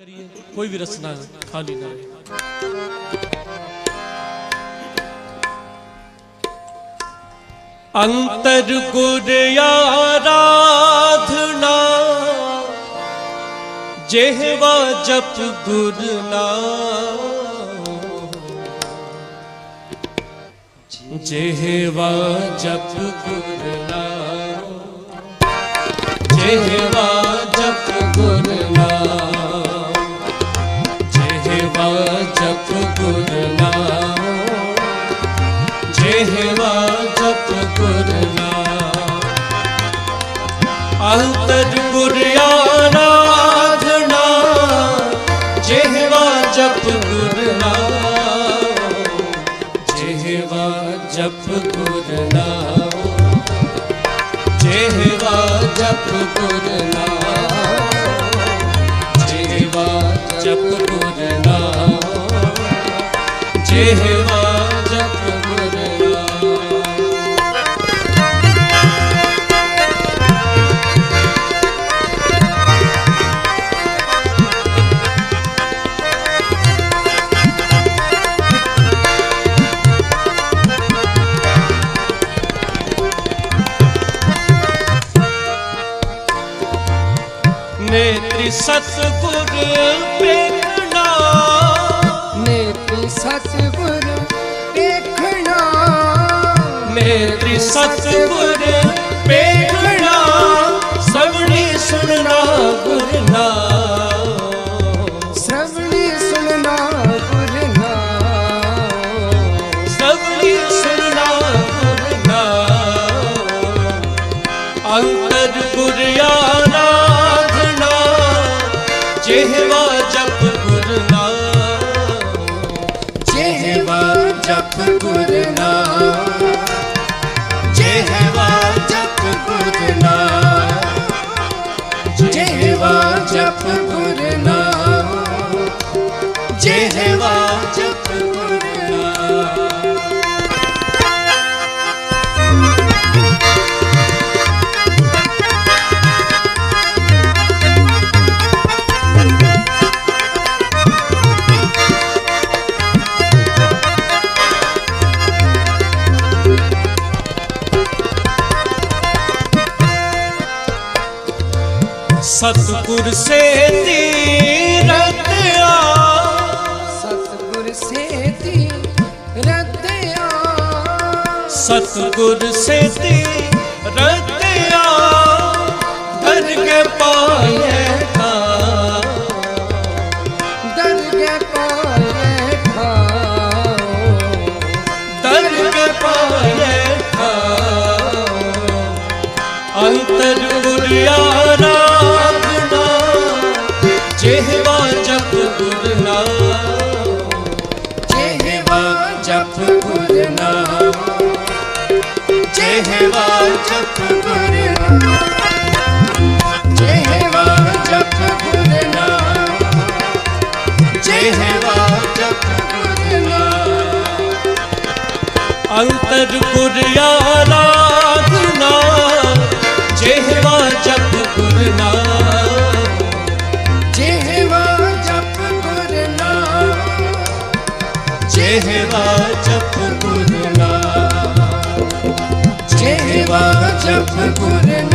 ਕਰੀਏ, ਕੋਈ ਵੀ ਰਸਨਾ ਖਾਲੀ ਨਾ ਰਹੇ। ਅੰਤਰ ਗੁਰ ਆਰਾਧਨਾ, ਜਿਹਵਾ ਜਪ ਗੁਰ ਨਾਮ। ਜਿਹਵਾ ਜਪ ਗੁਰ ਨਾਮ, ਜਿਹਵਾ ਗੁਰ ਨਾਮ ਜਿਹਵਾ ਜਪ ਗੁਰ ਨਾਮ ਅੰਤਰ ਗੁਰ ਆਰਾਧਨਾ ਜਿਹਵਾ ਜਪ ਗੁਰ ਨਾਮ ਜਿਹਵਾ ਜਪ ਗੁਰ ਨਾਮ ਜਿਹਵਾ ਜਪ ਗੁਰ ਨਾਮ ਜਿਹਵਾ ਜਪ ਗੁਰ ਨੇਤਰੀ ਸਤਿਗੁਰ ਵੇਖਣਾ ਨੇਤੀ ਸਤਿਗੁਰ ਦੇਖਣਾ। ਨੇਤਰੀ ਸਤਿਗੁਰ ਜਪ ਗੁਰ ਨਾਮ ਜਿਹਵਾ ਜਪ ਗੁਰ ਨਾਮ ਜਿਹਵਾ ਜਪ ਗੁਰ ਨਾਮ ਜਿਹਵਾ ਜਪ ਸਤਿਗੁਰ ਸੇ ਤੀਰਤਿਆ ਸਤਿਗੁਰ ਸੇਤੀ ਰਤਿਆ ਸਤਿਗੁਰ ਸੇ ਅੰਤਰ ਗੁਰ ਆਰਾਧਨਾ ਜਿਹਵਾ ਜਪ ਗੁਰ ਨਾਮ ਜਿਹਵਾ ਜਪ ਗੁਰ ਜਿਹਵਾ ਜਪ ਜਪ ਗੁਰ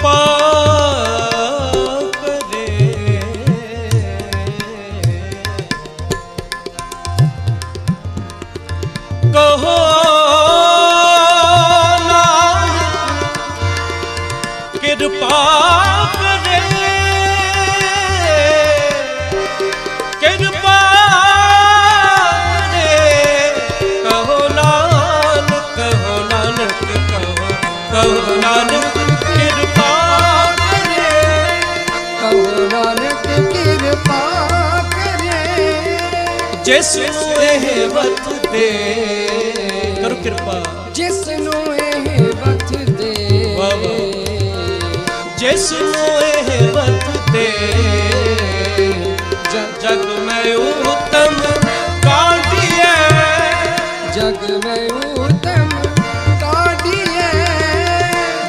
ਕਿਰਪਾ ਜਿਸ ਨੂੰ ਇਹ ਵਤ ਦੇ ਕਰੋ ਕਿਰਪਾ। ਜਿਸ ਨੂੰ ਇਹ ਵਤ ਦੇ। ਜਿਸ ਨੂੰ ਇਹ ਵਤ ਦੇ ਜਗ ਮੈਂ ਉਤਮ ਕਾਢੀਐ। ਜਗ ਮੈਂ ਉਤਮ ਕਾਢੀਏ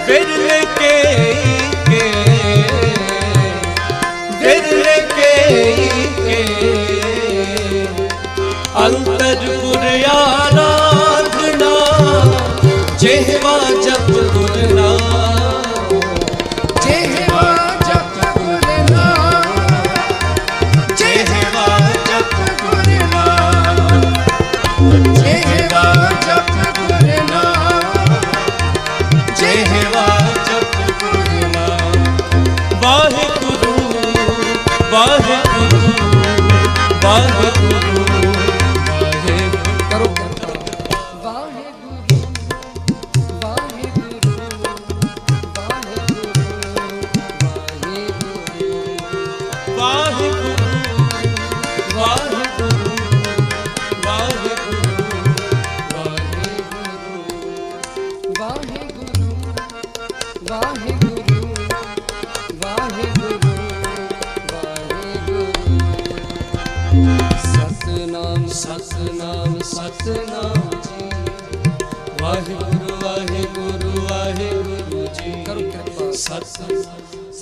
ਵਿਰਲੇ ਕੇ ਕੇ। ਵਿਰਲੇ ਕੇ Oh.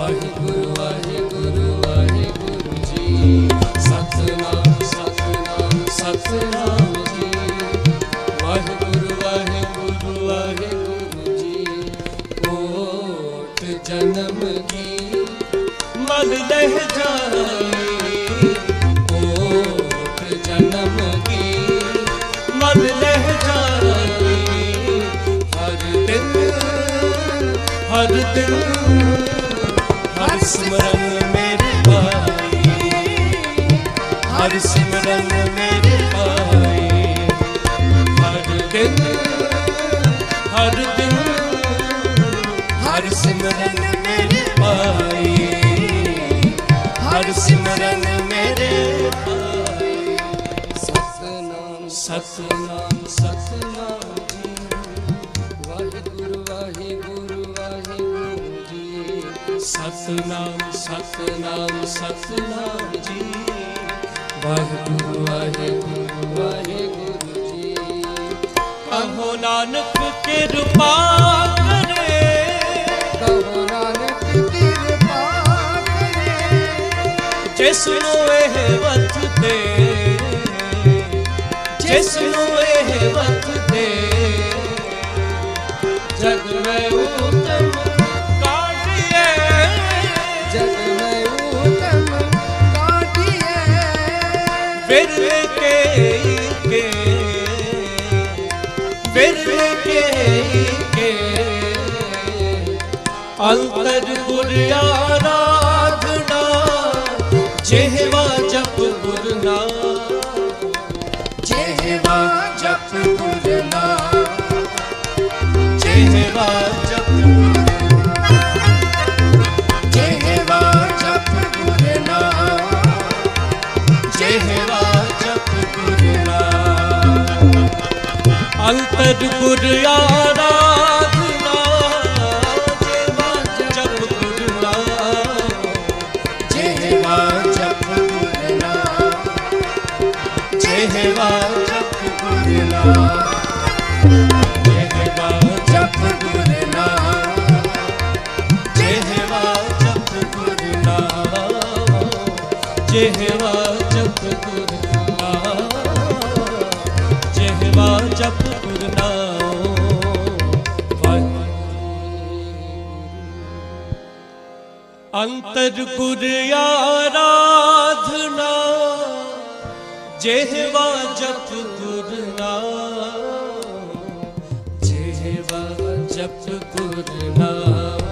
ਵਾਹਿਗੁਰੂ ਵਾਹਿਗੁਰੂ ਵਾਹਿਗੁਰੂ ਜੀ। ਸਤਨਾਮ ਸਤਨਾਮ ਸਤਨਾਮ ਜੀ। ਵਾਹਿਗੁਰੂ ਵਾਹਿਗੁਰੂ ਵਾਹਿਗੁਰੂ ਜੀ। ਕੋਟ ਜਨਮ ਕੀ, ਮਲ ਲਹਿ ਜਾਈ ਕੋਟ ਜਨਮ ਕੀ, ਮਲ ਲਹਿ ਜਾਈ ਹਰ ਦਿਨ ਹਰ ਦਿਨ। ਸਿਮਰਨ ਮੇਰੇ ਭਾਈ। ਹਰ ਸਿਮਰਨ ਮੇਰੇ ਭਾਈ। ਹਰ ਦਿਨ ਹਰ ਦਿਨ, ਹਰ ਸਿਮਰਨ ਮੇਰੇ ਭਾਈ। ਹਰ ਸਿਮਰਨ ਮੇਰੇ ਭਾਈ। ਸਤਨਾਮ ਸਤਨਾਮ ਸਤਨਾਮ ਜੀ। ਵਾਹਿਗੁਰੂ ਵਾਹਿਗੁਰੂ। ਸਤਨਾਮ ਸਤਨਾਮ ਸਤਨਾਮ ਜੀ। ਵਾਹਿਗੁਰੂ ਵਾਹਿਗੁਰੂ ਵਾਹਿਗੁਰੂ ਜੀ। ਕਹੋ ਨਾਨਕ ਕਿਰਪਾ ਕਰੇ। ਕਹੋ ਨਾਨਕ ਕਿਰਪਾ ਕਰੇ। ਜਿਸ ਨੂੰ ਇਹ ਵਤ ਦੇ। ਜਿਸ ਨੂੰ ਇਹ ਵਤ ਬਿਰਕੇ ਕੇ ਅੰਤਰ ਗੁਰਿਆ ਰਾਧਣਾ ਜਿਹ To tukur ya ਅੰਤਰ ਗੁਰ ਆਰਾਧਨਾ ਜਿਹਵਾ ਜਪ ਗੁਰ ਨਾਮ ਜਿਹਵਾ ਜਪ ਗੁਰ ਨਾਮ